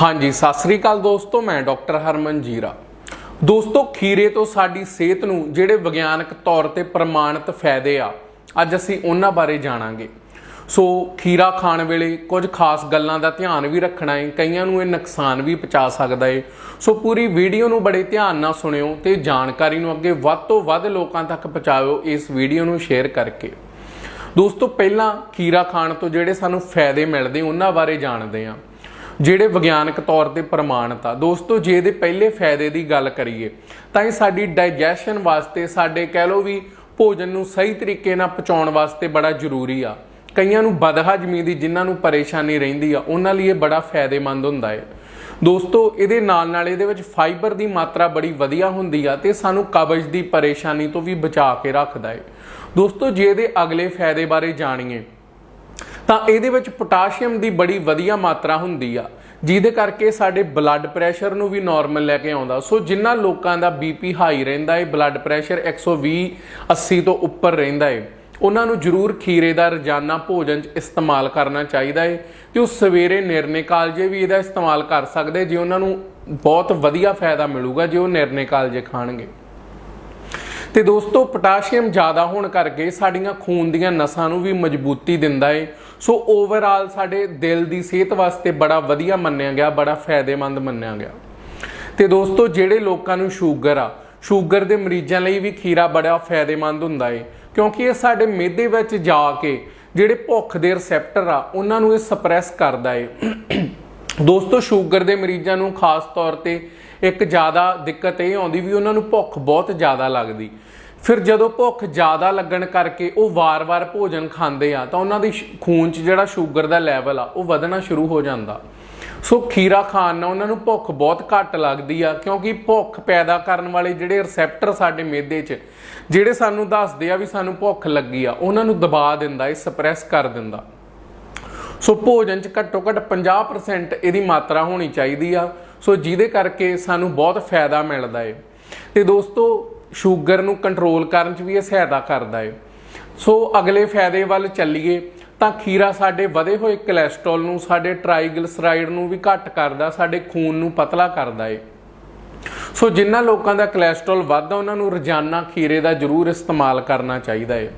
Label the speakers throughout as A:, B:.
A: ਹਾਂਜੀ, ਸਤਿ ਸ੍ਰੀ ਅਕਾਲ ਦੋਸਤੋ, ਮੈਂ ਡਾਕਟਰ ਹਰਮਨ ਜੀਰਾ। ਦੋਸਤੋ, ਖੀਰੇ ਤੋਂ ਸਾਡੀ ਸਿਹਤ ਨੂੰ ਜਿਹੜੇ ਵਿਗਿਆਨਕ ਤੌਰ ਤੇ ਪ੍ਰਮਾਣਿਤ ਫਾਇਦੇ ਆ, ਅੱਜ ਅਸੀਂ ਉਹਨਾਂ ਬਾਰੇ ਜਾਣਾਂਗੇ। ਸੋ, ਖੀਰਾ ਖਾਣ ਵੇਲੇ ਕੁਝ ਖਾਸ ਗੱਲਾਂ ਦਾ ਧਿਆਨ ਵੀ ਰੱਖਣਾ ਹੈ ਕਈਆਂ ਨੂੰ ਇਹ ਨੁਕਸਾਨ ਵੀ ਪਹੁੰਚਾ ਸਕਦਾ ਹੈ ਸੋ, ਪੂਰੀ ਵੀਡੀਓ ਨੂੰ ਬੜੇ ਧਿਆਨ ਨਾਲ ਸੁਣਿਓ ਤੇ ਜਾਣਕਾਰੀ ਨੂੰ ਅੱਗੇ ਵੱਧ ਤੋਂ ਵੱਧ ਲੋਕਾਂ ਤੱਕ ਪਹੁੰਚਾਓ ਇਸ ਵੀਡੀਓ ਨੂੰ ਸ਼ੇਅਰ ਕਰਕੇ। ਦੋਸਤੋ, ਪਹਿਲਾਂ ਖੀਰਾ ਖਾਣ ਤੋਂ ਜਿਹੜੇ ਸਾਨੂੰ ਫਾਇਦੇ ਮਿਲਦੇ, ਉਹਨਾਂ ਬਾਰੇ ਜਾਣਦੇ ਹਾਂ। ਜਿਹੜੇ ਵਿਗਿਆਨਕ ਤੌਰ ਤੇ ਪ੍ਰਮਾਣਿਤ ਆ। ਦੋਸਤੋ, ਜੇ ਇਹਦੇ ਪਹਿਲੇ ਫਾਇਦੇ ਦੀ ਗੱਲ ਕਰੀਏ, ਤਾਂ ਇਹ ਸਾਡੀ ਡਾਈਜੈਸ਼ਨ ਵਾਸਤੇ, ਸਾਡੇ ਕਹਿ ਲਓ ਵੀ ਭੋਜਨ ਨੂੰ ਸਹੀ ਤਰੀਕੇ ਨਾਲ ਪਚਾਉਣ ਵਾਸਤੇ ਬੜਾ ਜ਼ਰੂਰੀ ਆ। ਕਈਆਂ ਨੂੰ ਬਦਹਜਮੀ ਦੀ, ਜਿਨ੍ਹਾਂ ਨੂੰ ਪਰੇਸ਼ਾਨੀ ਰਹਿੰਦੀ ਆ, ਉਹਨਾਂ ਲਈ ਇਹ ਬੜਾ ਫਾਇਦੇਮੰਦ ਹੁੰਦਾ ਹੈ ਦੋਸਤੋ, ਇਹਦੇ ਨਾਲ ਨਾਲ ਇਹਦੇ ਵਿੱਚ ਫਾਈਬਰ ਦੀ ਮਾਤਰਾ ਬੜੀ ਵਧੀਆ ਹੁੰਦੀ ਆ ਤੇ ਸਾਨੂੰ ਕਬਜ਼ ਦੀ ਪਰੇਸ਼ਾਨੀ ਤੋਂ ਵੀ ਬਚਾ ਕੇ ਰੱਖਦਾ ਹੈ ਦੋਸਤੋ, ਜੇ ਇਹਦੇ ਅਗਲੇ ਫਾਇਦੇ ਬਾਰੇ ਜਾਣੀਏ, ਤਾਂ ਇਹਦੇ ਵਿੱਚ ਪੋਟਾਸ਼ੀਅਮ ਦੀ ਬੜੀ ਵਧੀਆ ਮਾਤਰਾ ਹੁੰਦੀ ਆ। ਜਿਹਦੇ ਕਰਕੇ ਸਾਡੇ ਬਲੱਡ ਪ੍ਰੈਸ਼ਰ ਨੂੰ ਵੀ ਨਾਰਮਲ ਲੈ ਕੇ ਆਉਂਦਾ। ਸੋ ਜਿਨ੍ਹਾਂ ਲੋਕਾਂ ਦਾ ਬੀਪੀ ਹਾਈ ਰਹਿੰਦਾ ਹੈ ਬਲੱਡ ਪ੍ਰੈਸ਼ਰ 120 80 ਤੋਂ ਉੱਪਰ ਰਹਿੰਦਾ ਹੈ ਉਹਨਾਂ ਨੂੰ ਜ਼ਰੂਰ ਖੀਰੇ ਦਾ ਰੋਜ਼ਾਨਾ ਭੋਜਨ 'ਚ ਇਸਤੇਮਾਲ ਕਰਨਾ ਚਾਹੀਦਾ ਹੈ ਤੇ ਉਹ ਸਵੇਰੇ ਨਿਰਣੇ ਕਾਲਜੇ ਵੀ ਇਹਦਾ ਇਸਤੇਮਾਲ ਕਰ ਸਕਦੇ ਜੇ ਉਹਨਾਂ ਨੂੰ ਬਹੁਤ ਵਧੀਆ ਫਾਇਦਾ ਮਿਲੂਗਾ ਜੇ ਉਹ ਨਿਰਣੇ ਕਾਲਜੇ ਖਾਣਗੇ। ਤੇ ਦੋਸਤੋ, ਪੋਟਾਸ਼ੀਅਮ ਜ਼ਿਆਦਾ ਹੋਣ ਕਰਕੇ ਸਾਡੀਆਂ ਖੂਨ ਦੀਆਂ ਨਸਾਂ ਨੂੰ ਵੀ ਮਜ਼ਬੂਤੀ ਦਿੰਦਾ ਏ। ਸੋ ਓਵਰਆਲ ਸਾਡੇ ਦਿਲ ਦੀ ਸਿਹਤ ਵਾਸਤੇ ਬੜਾ ਵਧੀਆ ਮੰਨਿਆ ਗਿਆ, ਬੜਾ ਫਾਇਦੇਮੰਦ ਮੰਨਿਆ ਗਿਆ। ਤੇ ਦੋਸਤੋ, ਜਿਹੜੇ ਲੋਕਾਂ ਨੂੰ ਸ਼ੂਗਰ ਆ, ਸ਼ੂਗਰ ਦੇ ਮਰੀਜ਼ਾਂ ਲਈ ਵੀ ਖੀਰਾ ਬੜਾ ਫਾਇਦੇਮੰਦ ਹੁੰਦਾ ਏ, ਕਿਉਂਕਿ ਇਹ ਸਾਡੇ ਮਿਹਦੇ ਵਿੱਚ ਜਾ ਕੇ ਜਿਹੜੇ ਭੁੱਖ ਦੇ ਰਿਸੈਪਟਰ ਆ, ਉਹਨਾਂ ਨੂੰ ਇਹ ਸਪਰੈਸ ਕਰਦਾ ਏ। ਦੋਸਤੋ, ਸ਼ੂਗਰ ਦੇ ਮਰੀਜ਼ਾਂ ਨੂੰ ਖਾਸ ਤੌਰ ਤੇ ਇੱਕ ਜ਼ਿਆਦਾ ਦਿੱਕਤ ਇਹ ਆਉਂਦੀ ਵੀ ਉਹਨਾਂ ਨੂੰ ਭੁੱਖ ਬਹੁਤ ਜ਼ਿਆਦਾ ਲੱਗਦੀ। ਫਿਰ ਜਦੋਂ ਭੁੱਖ ਜ਼ਿਆਦਾ ਲੱਗਣ ਕਰਕੇ ਉਹ ਵਾਰ-ਵਾਰ ਭੋਜਨ ਖਾਂਦੇ ਆ, ਤਾਂ ਉਹਨਾਂ ਦੀ ਖੂਨ 'ਚ ਜਿਹੜਾ ਸ਼ੂਗਰ ਦਾ ਲੈਵਲ ਆ, ਉਹ ਵਧਣਾ ਸ਼ੁਰੂ ਹੋ ਜਾਂਦਾ। ਸੋ ਖੀਰਾ ਖਾਣ ਨਾਲ ਉਹਨਾਂ ਨੂੰ ਭੁੱਖ ਬਹੁਤ ਘੱਟ ਲੱਗਦੀ ਆ, ਕਿਉਂਕਿ ਭੁੱਖ ਪੈਦਾ ਕਰਨ ਵਾਲੇ ਜਿਹੜੇ ਰਿਸੈਪਟਰ ਸਾਡੇ ਮਿਹਦੇ 'ਚ, ਜਿਹੜੇ ਸਾਨੂੰ ਦੱਸਦੇ ਆ ਵੀ ਸਾਨੂੰ ਭੁੱਖ ਲੱਗੀ ਆ, ਉਹਨਾਂ ਨੂੰ ਦਬਾ ਦਿੰਦਾ, ਇਹ ਸਪਰੈਸ ਕਰ ਦਿੰਦਾ। ਸੋ ਭੋਜਨ ਚ ਘੱਟੋ ਘੱਟ 50% ਇਹਦੀ ਮਾਤਰਾ ਹੋਣੀ ਚਾਹੀਦੀ ਆ। ਸੋ ਜਿਹਦੇ ਕਰਕੇ ਸਾਨੂੰ ਬਹੁਤ ਫਾਇਦਾ ਮਿਲਦਾ ਏ। ਤੇ ਦੋਸਤੋ ਸ਼ੂਗਰ ਨੂੰ ਕੰਟਰੋਲ ਕਰਨ ਚ ਵੀ ਇਹ ਸਹਾਇਤਾ ਕਰਦਾ ਏ। ਸੋ ਅਗਲੇ ਫਾਇਦੇ ਵੱਲ ਚੱਲੀਏ ਤਾਂ ਖੀਰਾ ਸਾਡੇ ਵਧੇ ਹੋਏ ਕੋਲੇਸਟ੍ਰੋਲ ਨੂੰ, ਸਾਡੇ ਟ੍ਰਾਈਗਲਿਸਰਾਈਡ ਨੂੰ ਵੀ ਘੱਟ ਕਰਦਾ, ਸਾਡੇ ਖੂਨ ਨੂੰ ਪਤਲਾ ਕਰਦਾ ਏ। ਸੋ ਜਿਨ੍ਹਾਂ ਲੋਕਾਂ ਦਾ ਕੋਲੇਸਟ੍ਰੋਲ ਵੱਧਦਾ, ਉਹਨਾਂ ਨੂੰ ਰੋਜ਼ਾਨਾ ਖੀਰੇ ਦਾ ਜ਼ਰੂਰ ਇਸਤੇਮਾਲ ਕਰਨਾ ਚਾਹੀਦਾ ਏ।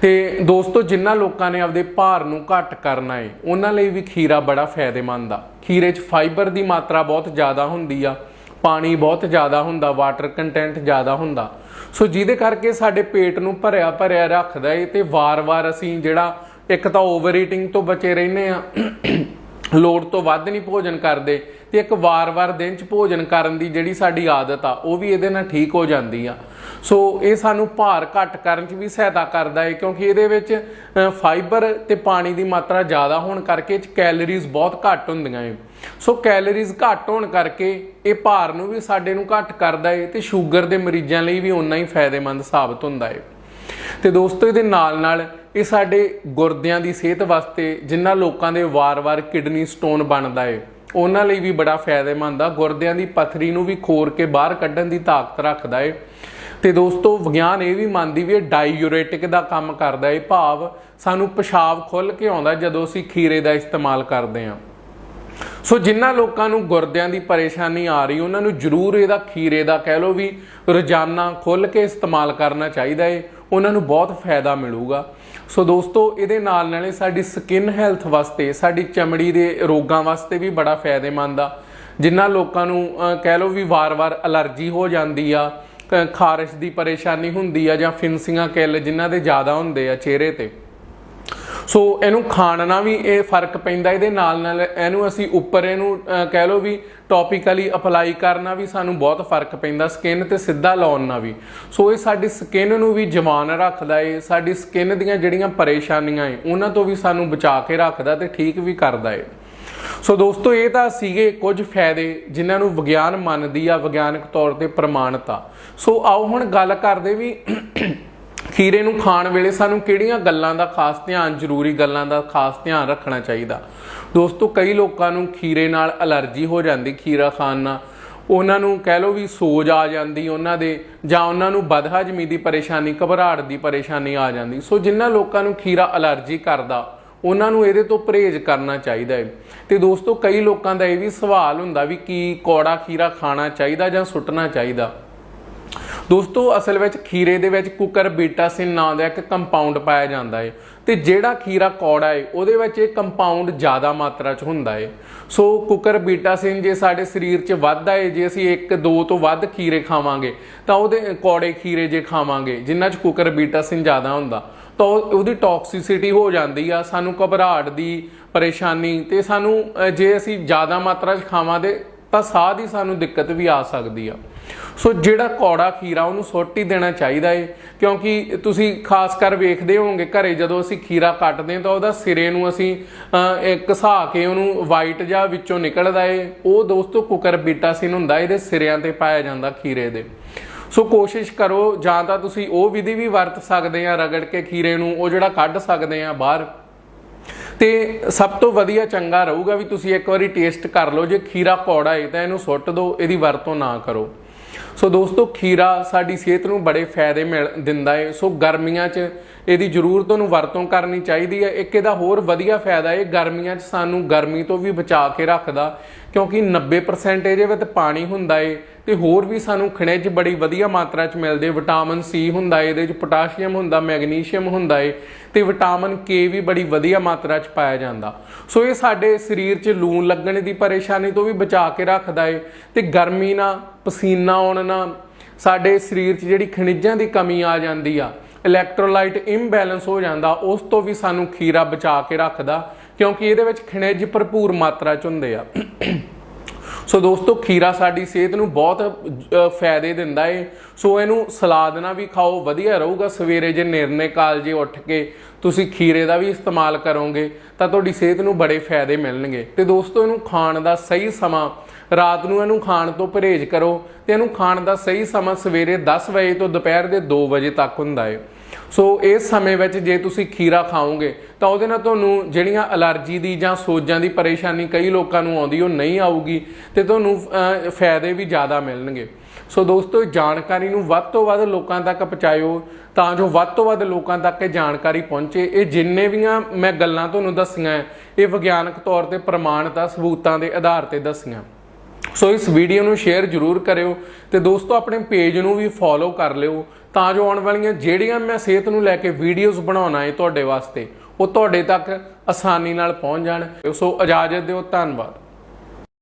A: ਤੇ ਦੋਸਤੋ ਜਿਨ੍ਹਾਂ ਲੋਕਾਂ ਨੇ ਆਪਦੇ ਭਾਰ ਨੂੰ ਘੱਟ ਕਰਨਾ ਏ, ਉਹਨਾਂ ਲਈ ਵੀ ਖੀਰਾ ਬੜਾ ਫਾਇਦੇਮੰਦ ਆ। ਖੀਰੇ 'ਚ ਫਾਈਬਰ ਦੀ ਮਾਤਰਾ ਬਹੁਤ ਜ਼ਿਆਦਾ ਹੁੰਦੀ ਆ। ਪਾਣੀ ਬਹੁਤ ਜ਼ਿਆਦਾ ਹੁੰਦਾ ਵਾਟਰ ਕੰਟੈਂਟ ਜ਼ਿਆਦਾ ਹੁੰਦਾ। ਸੋ ਜਿਹਦੇ ਕਰਕੇ ਸਾਡੇ ਪੇਟ ਨੂੰ ਭਰਿਆ ਭਰਿਆ ਰੱਖਦਾ ਏ ਤੇ ਵਾਰ-ਵਾਰ ਅਸੀਂ ਜਿਹੜਾ ਇੱਕ ਤਾਂ ਓਵਰ ਈਟਿੰਗ ਤੋਂ ਬਚੇ ਰਹਿੰਦੇ ਆ, ਲੋੜ ਤੋਂ ਵੱਧ ਨਹੀਂ ਭੋਜਨ ਕਰਦੇ। ਤੇ ਇੱਕ ਵਾਰ-ਵਾਰ ਦਿਨ ਚ ਭੋਜਨ ਕਰਨ ਦੀ ਜਿਹੜੀ ਸਾਡੀ ਆਦਤ ਆ, ਉਹ ਵੀ ਇਹਦੇ ਨਾਲ ਠੀਕ ਹੋ ਜਾਂਦੀ ਆ। ਸੋ ਇਹ ਸਾਨੂੰ ਭਾਰ ਘੱਟ ਕਰਨ ਚ ਵੀ ਸਹਾਇਤਾ ਕਰਦਾ ਹੈ ਕਿਉਂਕਿ ਇਹਦੇ ਵਿੱਚ ਫਾਈਬਰ ਤੇ ਪਾਣੀ ਦੀ ਮਾਤਰਾ ਜ਼ਿਆਦਾ ਹੋਣ ਕਰਕੇ ਇਹ ਚ ਕੈਲਰੀਜ਼ ਬਹੁਤ ਘੱਟ ਹੁੰਦੀਆਂ ਹੈ ਸੋ ਕੈਲਰੀਜ਼ ਘੱਟ ਹੋਣ ਕਰਕੇ ਇਹ ਭਾਰ ਨੂੰ ਵੀ ਸਾਡੇ ਨੂੰ ਘੱਟ ਕਰਦਾ ਹੈ ਤੇ ਸ਼ੂਗਰ ਦੇ ਮਰੀਜ਼ਾਂ ਲਈ ਵੀ ਉਨਾ ਹੀ ਫਾਇਦੇਮੰਦ ਸਾਬਤ ਹੁੰਦਾ ਹੈ ਤੇ ਦੋਸਤੋ, ਇਹਦੇ ਨਾਲ ਨਾਲ ਇਹ ਸਾਡੇ ਗੁਰਦਿਆਂ ਦੀ ਸਿਹਤ ਵਾਸਤੇ ਜਿਨ੍ਹਾਂ ਲੋਕਾਂ ਦੇ ਵਾਰ-ਵਾਰ ਕਿਡਨੀ ਸਟੋਨ ਬਣਦਾ ਏ ਉਹਨਾਂ ਲਈ ਵੀ ਬੜਾ ਫਾਇਦੇਮੰਦ ਆ। ਗੁਰਦਿਆਂ ਦੀ ਪਥਰੀ ਨੂੰ ਵੀ ਖੋਰ ਕੇ ਬਾਹਰ ਕੱਢਣ ਦੀ ਤਾਕਤ ਰੱਖਦਾ ਏ। ਤੇ ਦੋਸਤੋ, ਵਿਗਿਆਨ ਇਹ ਵੀ ਮੰਨਦੀ ਵੀ ਇਹ ਡਾਈਯੂਰੇਟਿਕ ਦਾ ਕੰਮ ਕਰਦਾ ਏ। ਭਾਵ ਸਾਨੂੰ ਪਿਸ਼ਾਬ ਖੁੱਲ ਕੇ ਆਉਂਦਾ ਜਦੋਂ ਅਸੀਂ ਖੀਰੇ ਦਾ ਇਸਤੇਮਾਲ ਕਰਦੇ ਹਾਂ। ਸੋ ਜਿਨ੍ਹਾਂ ਲੋਕਾਂ ਨੂੰ ਗੁਰਦਿਆਂ ਦੀ ਪਰੇਸ਼ਾਨੀ ਆ ਰਹੀ, ਉਹਨਾਂ ਨੂੰ ਜ਼ਰੂਰ ਇਹਦਾ ਖੀਰੇ ਦਾ ਕਹਿ ਲਓ ਵੀ ਰੋਜ਼ਾਨਾ ਖੁੱਲ ਕੇ ਇਸਤੇਮਾਲ ਕਰਨਾ ਚਾਹੀਦਾ ਏ। ਉਹਨਾਂ ਨੂੰ ਬਹੁਤ ਫਾਇਦਾ ਮਿਲੂਗਾ। ਸੋ ਦੋਸਤੋ, ਇਹਦੇ ਨਾਲ ਨਾਲੇ ਸਾਡੀ ਸਕਿਨ ਹੈਲਥ ਵਾਸਤੇ, ਸਾਡੀ ਚਮੜੀ ਦੇ ਰੋਗਾਂ ਵਾਸਤੇ ਵੀ ਬੜਾ ਫਾਇਦੇਮੰਦ ਆ। ਜਿਨ੍ਹਾਂ ਲੋਕਾਂ ਨੂੰ ਕਹਿ ਲਓ ਵੀ ਵਾਰ-ਵਾਰ ਅਲਰਜੀ ਹੋ ਜਾਂਦੀ ਆ ਕ- ਖਾਰਿਸ਼ ਦੀ ਪਰੇਸ਼ਾਨੀ ਹੁੰਦੀ ਆ ਜਾਂ ਫਿੰਸੀਆਂ ਕਿੱਲ ਜਿਨ੍ਹਾਂ ਦੇ ਜ਼ਿਆਦਾ ਹੁੰਦੇ ਆ ਚਿਹਰੇ ਤੇ। ਸੋ ਇਹਨੂੰ ਖਾਣ ਨਾਲ ਵੀ ਇਹ ਫ਼ਰਕ ਪੈਂਦਾ, ਇਹਦੇ ਨਾਲ ਨਾਲ ਇਹਨੂੰ ਅਸੀਂ ਉੱਪਰ ਇਹਨੂੰ ਕਹਿ ਲਓ ਵੀ ਟੌਪੀਕਲੀ ਅਪਲਾਈ ਕਰਨਾ ਵੀ ਸਾਨੂੰ ਬਹੁਤ ਫ਼ਰਕ ਪੈਂਦਾ ਸਕਿਨ ਤੇ ਸਿੱਧਾ ਲਾਉਣ ਨਾਲ ਵੀ। ਸੋ ਇਹ ਸਾਡੀ ਸਕਿਨ ਨੂੰ ਵੀ ਜਵਾਨ ਰੱਖਦਾ ਏ, ਸਾਡੀ ਸਕਿਨ ਦੀਆਂ ਜਿਹੜੀਆਂ ਪਰੇਸ਼ਾਨੀਆਂ ਏ, ਉਹਨਾਂ ਤੋਂ ਵੀ ਸਾਨੂੰ ਬਚਾ ਕੇ ਰੱਖਦਾ ਤੇ ਠੀਕ ਵੀ ਕਰਦਾ ਏ। ਸੋ ਦੋਸਤੋ, ਇਹ ਤਾਂ ਸੀਗੇ ਕੁਝ ਫਾਇਦੇ ਜਿਨ੍ਹਾਂ ਨੂੰ ਵਿਗਿਆਨ ਮੰਨਦੀ ਆ, ਵਿਗਿਆਨਕ ਤੌਰ ਤੇ ਪ੍ਰਮਾਣਿਤ। ਆ ਸੋ ਆਓ ਹੁਣ ਗੱਲ ਕਰਦੇ ਵੀ ਖੀਰੇ ਨੂੰ ਖਾਣ ਵੇਲੇ ਸਾਨੂੰ ਕਿਹੜੀਆਂ ਗੱਲਾਂ ਦਾ ਖਾਸ ਧਿਆਨ, ਜ਼ਰੂਰੀ ਗੱਲਾਂ ਦਾ ਖਾਸ ਧਿਆਨ ਰੱਖਣਾ ਚਾਹੀਦਾ? ਦੋਸਤੋ, ਕਈ ਲੋਕਾਂ ਨੂੰ ਖੀਰੇ ਨਾਲ ਅਲਰਜੀ ਹੋ ਜਾਂਦੀ, ਖੀਰਾ ਖਾਣ ਨਾਲ। ਉਹਨਾਂ ਨੂੰ ਕਹਿ ਲਓ ਵੀ ਸੋਜ ਆ ਜਾਂਦੀ, ਉਹਨਾਂ ਦੇ ਜਾਂ ਉਹਨਾਂ ਨੂੰ ਬਦਹਜਮੀ ਦੀ ਪਰੇਸ਼ਾਨੀ, ਘਬਰਾਹਟ ਦੀ ਪਰੇਸ਼ਾਨੀ ਆ ਜਾਂਦੀ। ਸੋ ਜਿਨ੍ਹਾਂ ਲੋਕਾਂ ਨੂੰ ਖੀਰਾ ਅਲਰਜੀ ਕਰਦਾ, ਉਹਨਾਂ ਨੂੰ ਇਹਦੇ ਤੋਂ ਪਰਹੇਜ਼ ਕਰਨਾ ਚਾਹੀਦਾ ਹੈ ਤੇ ਦੋਸਤੋ, ਕਈ ਲੋਕਾਂ ਦਾ ਇਹ ਵੀ ਸਵਾਲ ਹੁੰਦਾ ਵੀ ਕੀ ਕੌੜਾ ਖੀਰਾ ਖਾਣਾ ਚਾਹੀਦਾ ਜਾਂ ਸੁੱਟਣਾ ਚਾਹੀਦਾ? ਦੋਸਤੋ, ਅਸਲ ਵਿੱਚ ਖੀਰੇ ਦੇ ਵਿੱਚ ਕੁਕਰ ਬੀਟਾਸਿਨ ਨਾਂ ਦਾ ਇੱਕ ਕੰਪਾਊਂਡ ਪਾਇਆ ਜਾਂਦਾ ਹੈ ਤੇ ਜਿਹੜਾ ਖੀਰਾ ਕੌੜਾ ਹੈ ਉਹਦੇ ਵਿੱਚ ਇਹ ਕੰਪਾਊਂਡ ਜ਼ਿਆਦਾ ਮਾਤਰਾ 'ਚ ਹੁੰਦਾ ਹੈ ਸੋ ਕੁਕਰ ਬੀਟਾਸਿਨ ਜੇ ਸਾਡੇ ਸਰੀਰ 'ਚ ਵੱਧਦਾ ਹੈ ਜੇ ਅਸੀਂ ਇੱਕ ਦੋ ਤੋਂ ਵੱਧ ਖੀਰੇ ਖਾਵਾਂਗੇ, ਤਾਂ ਉਹਦੇ ਕੌੜੇ ਖੀਰੇ ਜੇ ਖਾਵਾਂਗੇ ਜਿਨ੍ਹਾਂ 'ਚ ਕੁਕਰ ਬੀਟਾਸਿਨ ਜ਼ਿਆਦਾ ਹੁੰਦਾ, ਤਾਂ ਉਹ- ਉਹਦੀ ਟੌਕਸਿਸਿਟੀ ਹੋ ਜਾਂਦੀ ਆ, ਸਾਨੂੰ ਘਬਰਾਹਟ ਦੀ ਪਰੇਸ਼ਾਨੀ, ਤੇ ਸਾਨੂੰ ਜੇ ਅਸੀਂ ਜ਼ਿਆਦਾ ਮਾਤਰਾ 'ਚ ਖਾਵਾਂ ਦੇ ਤਾਂ ਸਾਹ ਦੀ ਸਾਨੂੰ ਦਿੱਕਤ ਵੀ ਆ ਸਕਦੀ ਆ। ਸੋ ਜਿਹੜਾ ਕੌੜਾ ਖੀਰਾ ਉਹਨੂੰ ਸੁੱਟ ਹੀ ਦੇਣਾ ਚਾਹੀਦਾ ਏ, ਕਿਉਂਕਿ ਤੁਸੀਂ ਖਾਸ ਕਰ ਵੇਖਦੇ ਹੋਵੋਗੇ ਘਰੇ ਜਦੋਂ ਅਸੀਂ ਖੀਰਾ ਕੱਟਦੇ ਹਾਂ ਤਾਂ ਉਹਦਾ ਸਿਰੇ ਨੂੰ ਅਸੀਂ ਘਸਾ ਕੇ ਉਹਨੂੰ ਵਾਈਟ ਜਾਂ ਵਿੱਚੋਂ ਨਿਕਲਦਾ ਏ। ਉਹ ਦੋਸਤੋ ਕੁਕਰ ਬੀਟਾਸਿਨ ਹੁੰਦਾ ਇਹਦੇ ਸਿਰਿਆਂ ਤੇ ਪਾਇਆ ਜਾਂਦਾ ਖੀਰੇ ਦੇ। ਸੋ ਕੋਸ਼ਿਸ਼ ਕਰੋ ਜਾਂ ਤਾਂ ਤੁਸੀਂ ਉਹ ਵਿਧੀ ਵੀ ਵਰਤ ਸਕਦੇ ਆ ਰਗੜ ਕੇ ਖੀਰੇ ਨੂੰ, ਉਹ ਜਿਹੜਾ ਕੱਢ ਸਕਦੇ ਆ ਬਾਹਰ। ਤੇ ਸਭ ਤੋਂ ਵਧੀਆ ਚੰਗਾ ਰਹੂਗਾ ਵੀ ਤੁਸੀਂ ਇੱਕ ਵਾਰੀ ਟੇਸਟ ਕਰ ਲਓ। ਜੇ ਖੀਰਾ ਕੌੜਾ ਹੈ ਤਾਂ ਇਹਨੂੰ ਸੁੱਟ ਦਿਓ ਇਹਦੀ ਵਰਤੋਂ ਨਾ ਕਰੋ। ਸੋ ਦੋਸਤੋ, ਖੀਰਾ ਸਾਡੀ ਸਿਹਤ ਨੂੰ ਬੜੇ ਫਾਇਦੇ ਮਿਲ ਦਿੰਦਾ ਹੈ ਸੋ ਗਰਮੀਆਂ 'ਚ ਇਹਦੀ ਜ਼ਰੂਰ ਤੁਹਾਨੂੰ ਵਰਤੋਂ ਕਰਨੀ ਚਾਹੀਦੀ ਹੈ ਇੱਕ ਇਹਦਾ ਹੋਰ ਵਧੀਆ ਫਾਇਦਾ ਹੈ ਗਰਮੀਆਂ 'ਚ ਸਾਨੂੰ ਗਰਮੀ ਤੋਂ ਵੀ ਬਚਾ ਕੇ ਰੱਖਦਾ। ਕਿਉਂਕਿ 90% ਇਹਦੇ ਵਿੱਚ ਪਾਣੀ ਹੁੰਦਾ ਏ ਤੇ ਹੋਰ ਵੀ ਸਾਨੂੰ ਖਣਿਜ ਬੜੀ ਵਧੀਆ ਮਾਤਰਾ 'ਚ ਮਿਲਦੇ, ਵਿਟਾਮਿਨ ਸੀ ਹੁੰਦਾ ਏ, ਇਹਦੇ 'ਚ ਪੋਟਾਸ਼ੀਅਮ ਹੁੰਦਾ, ਮੈਗਨੀਸ਼ੀਅਮ ਹੁੰਦਾ ਏ ਤੇ ਵਿਟਾਮਿਨ ਕੇ ਵੀ ਬੜੀ ਵਧੀਆ ਮਾਤਰਾ 'ਚ ਪਾਇਆ ਜਾਂਦਾ। ਸੋ ਇਹ ਸਾਡੇ ਸਰੀਰ 'ਚ ਲੂਣ ਲੱਗਣ ਦੀ ਪਰੇਸ਼ਾਨੀ ਤੋਂ ਵੀ ਬਚਾ ਕੇ ਰੱਖਦਾ ਏ ਤੇ ਗਰਮੀ ਨਾਲ ਪਸੀਨਾ ਆਉਣ ਨਾਲ ਸਾਡੇ ਸਰੀਰ 'ਚ ਜਿਹੜੀ ਖਣਿਜਾਂ ਦੀ ਕਮੀ ਆ ਜਾਂਦੀ ਆ ਇਲੈਕਟ੍ਰੋਲਾਈਟ ਇੰਬੈਲੈਂਸ ਹੋ ਜਾਂਦਾ, ਉਸ ਤੋਂ ਵੀ ਸਾਨੂੰ ਖੀਰਾ ਬਚਾ ਕੇ ਰੱਖਦਾ। ਕਿਉਂਕਿ ਇਹਦੇ ਵਿੱਚ ਖਣਿਜ ਭਰਪੂਰ ਮਾਤਰਾ 'ਚ ਹੁੰਦੇ ਆ। ਸੋ ਦੋਸਤੋ, ਖੀਰਾ ਸਾਡੀ ਸਿਹਤ ਨੂੰ ਬਹੁਤ ਫਾਇਦੇ ਦਿੰਦਾ ਏ। ਸੋ ਇਹਨੂੰ ਸਲਾਦ ਨਾਲ ਵੀ ਖਾਓ, ਵਧੀਆ ਰਹੂਗਾ। ਸਵੇਰੇ ਜੇ ਨਿਰਣੇ ਕਾਲਜੇ ਉੱਠ ਕੇ ਤੁਸੀਂ ਖੀਰੇ ਦਾ ਵੀ ਇਸਤੇਮਾਲ ਕਰੋਗੇ, ਤਾਂ ਤੁਹਾਡੀ ਸਿਹਤ ਨੂੰ ਬੜੇ ਫਾਇਦੇ ਮਿਲਣਗੇ। ਤੇ ਦੋਸਤੋ, ਇਹਨੂੰ ਖਾਣ ਦਾ ਸਹੀ ਸਮਾਂ, ਰਾਤ ਨੂੰ ਇਹਨੂੰ ਖਾਣ ਤੋਂ ਪਰਹੇਜ਼ ਕਰੋ। ਤੇ ਇਹਨੂੰ ਖਾਣ ਦਾ ਸਹੀ ਸਮਾਂ ਸਵੇਰੇ 10 ਵਜੇ ਤੋਂ ਦੁਪਹਿਰ ਦੇ 2 ਵਜੇ ਤੱਕ ਹੁੰਦਾ ਏ। ਸੋ ਇਸ ਸਮੇਂ ਵਿੱਚ ਜੇ ਤੁਸੀਂ ਖੀਰਾ ਖਾਓਗੇ ਤਾਂ ਉਹਦੇ ਨਾਲ ਤੁਹਾਨੂੰ ਜਿਹੜੀਆਂ ਅਲਰਜੀ ਦੀ ਜਾਂ ਸੋਜਾਂ ਦੀ ਪਰੇਸ਼ਾਨੀ ਕਈ ਲੋਕਾਂ ਨੂੰ ਆਉਂਦੀ ਉਹ ਨਹੀਂ ਆਊਗੀ ਤੇ ਤੁਹਾਨੂੰ ਫਾਇਦੇ ਵੀ ਜ਼ਿਆਦਾ ਮਿਲਣਗੇ। ਸੋ ਦੋਸਤੋ ਜਾਣਕਾਰੀ ਨੂੰ ਵੱਧ ਤੋਂ ਵੱਧ ਲੋਕਾਂ ਤੱਕ ਪਹੁੰਚਾਇਓ ਤਾਂ ਜੋ ਵੱਧ ਤੋਂ ਵੱਧ ਲੋਕਾਂ ਤੱਕ ਇਹ ਜਾਣਕਾਰੀ ਪਹੁੰਚੇ। ਇਹ ਜਿੰਨੇ ਵੀਆਂ ਮੈਂ ਗੱਲਾਂ ਤੁਹਾਨੂੰ ਦੱਸੀਆਂ ਹੈ, ਇਹ ਵਿਗਿਆਨਕ ਤੌਰ ਤੇ ਪ੍ਰਮਾਣਿਤ ਆ ਸਬੂਤਾਂ ਦੇ ਆਧਾਰ ਤੇ ਦੱਸੀਆਂ। ਸੋ ਇਸ ਵੀਡੀਓ ਨੂੰ ਸ਼ੇਅਰ ਜ਼ਰੂਰ ਕਰਿਓ ਤੇ ਦੋਸਤੋ ਆਪਣੇ ਪੇਜ ਨੂੰ ਵੀ ਫੋਲੋ ਕਰ ਲਿਓ। ਤਾਂ ਜੋ ਆਉਣ ਵਾਲੀਆਂ ਜਿਹੜੀਆਂ ਮੈਂ ਸਿਹਤ ਨੂੰ ਲੈ ਕੇ ਵੀਡੀਓਜ਼ ਬਣਾਉਣਾ ਹੈ ਤੁਹਾਡੇ ਵਾਸਤੇ, ਉਹ ਤੁਹਾਡੇ ਤੱਕ ਆਸਾਨੀ ਨਾਲ ਪਹੁੰਚ ਜਾਣ। ਸੋ ਇਜਾਜ਼ਤ ਦਿਓ, ਧੰਨਵਾਦ।